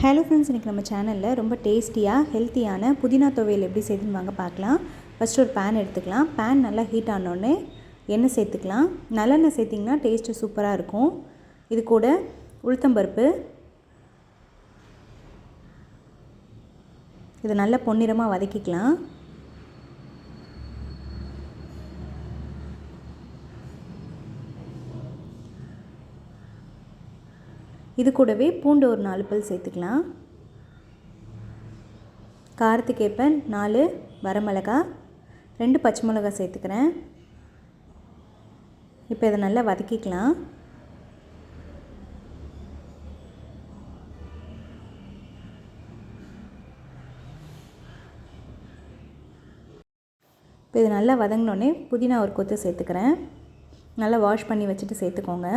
Hello friends இன்றைக்கி நம்ம சேனலில் ரொம்ப டேஸ்டியாக ஹெல்த்தியான புதினா துவையல் எப்படி செய்துன்னு வாங்க பார்க்கலாம். ஃபஸ்ட்டு ஒரு பேன் எடுத்துக்கலாம். பேன் நல்லா ஹீட் ஆனோடனே எண்ணெய் சேர்த்துக்கலாம். நல்லெண்ணெய் சேர்த்திங்கன்னா டேஸ்ட்டு சூப்பராக இருக்கும். இது கூட உளுத்தம்பருப்பு இதை நல்லா பொன்னிறமாக வதக்கிக்கலாம். இது கூடவே பூண்டு ஒரு நாலு பல் சேர்த்துக்கலாம். கார்த்திகேப்பன் நாலு வரமிளகா ரெண்டு பச்சை மிளகா சேர்த்துக்கிறேன். இப்போ இதை நல்லா வதக்கிக்கலாம். இப்போ இது நல்லா வதங்கினோடனே புதினா ஒரு கொத்து சேர்த்துக்கிறேன். நல்லா வாஷ் பண்ணி வச்சுட்டு சேர்த்துக்கோங்க.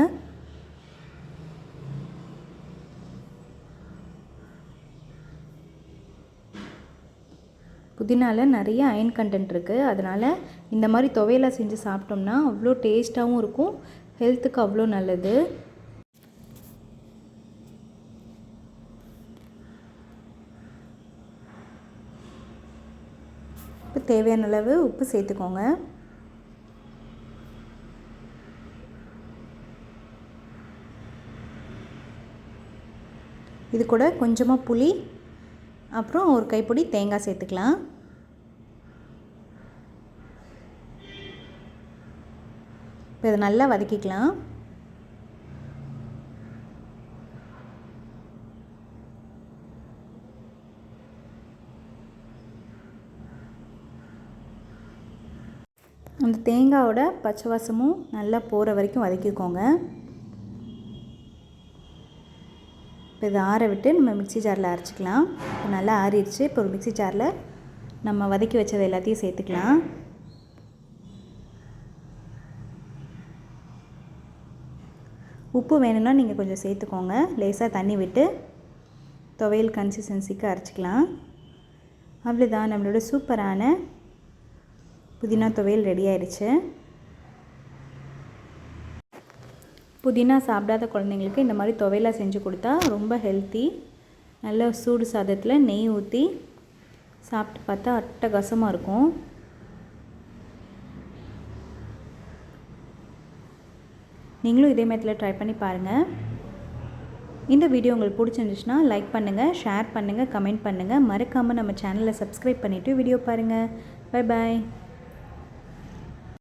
புதினாவில் நிறைய அயன் கண்டென்ட் இருக்குது அதனால் இந்த மாதிரி துவையெல்லாம் செஞ்சு சாப்பிட்டோம்னா அவ்வளோ டேஸ்ட்டாகவும் இருக்கும். ஹெல்த்துக்கு அவ்வளோ நல்லது. இப்போ தேவையான அளவு உப்பு சேர்த்துக்கோங்க. இது கூட கொஞ்சமாக புளி அப்புறம் ஒரு கைப்பொடி தேங்காய் சேர்த்துக்கலாம். இப்போ இதை நல்லா வதக்கிக்கலாம். அந்த தேங்காயோட பச்சை வாசமும் நல்லா போகிற வரைக்கும் வதக்கிக்கோங்க. இப்போ இதை ஆற விட்டு நம்ம மிக்சி ஜாரில் அரைச்சிக்கலாம். நல்லா ஆறிடுச்சு. இப்போ ஒரு மிக்சி ஜாரில் நம்ம வதக்கி வச்சது எல்லாத்தையும் சேர்த்துக்கலாம். உப்பு வேணும்னா நீங்கள் கொஞ்சம் சேர்த்துக்கோங்க. லேசாக தண்ணி விட்டு துவையல் கன்சிஸ்டன்சிக்கு அரைச்சிக்கலாம். அவ்வளோதான் நம்மளோட சூப்பரான புதினா துவையல் ரெடி ஆயிடுச்சு. புதினா சாப்பிடாத குழந்தைங்களுக்கு இந்த மாதிரி துவையலாக செஞ்சு கொடுத்தா ரொம்ப ஹெல்த்தி நல்ல சூடு சாதத்தில் நெய் ஊற்றி சாப்பிட்டு பார்த்தா அட்டகாசமாக இருக்கும். நீங்களும் இதே மாதிரி ட்ரை பண்ணி பாருங்கள் இந்த வீடியோ உங்களுக்கு பிடிச்சிருந்துச்சுன்னா லைக் பண்ணுங்கள் ஷேர் பண்ணுங்கள் கமெண்ட் பண்ணுங்கள் மறக்காமல் நம்ம சேனலை சப்ஸ்கிரைப் பண்ணிவிட்டு வீடியோ பாருங்கள் பை பாய்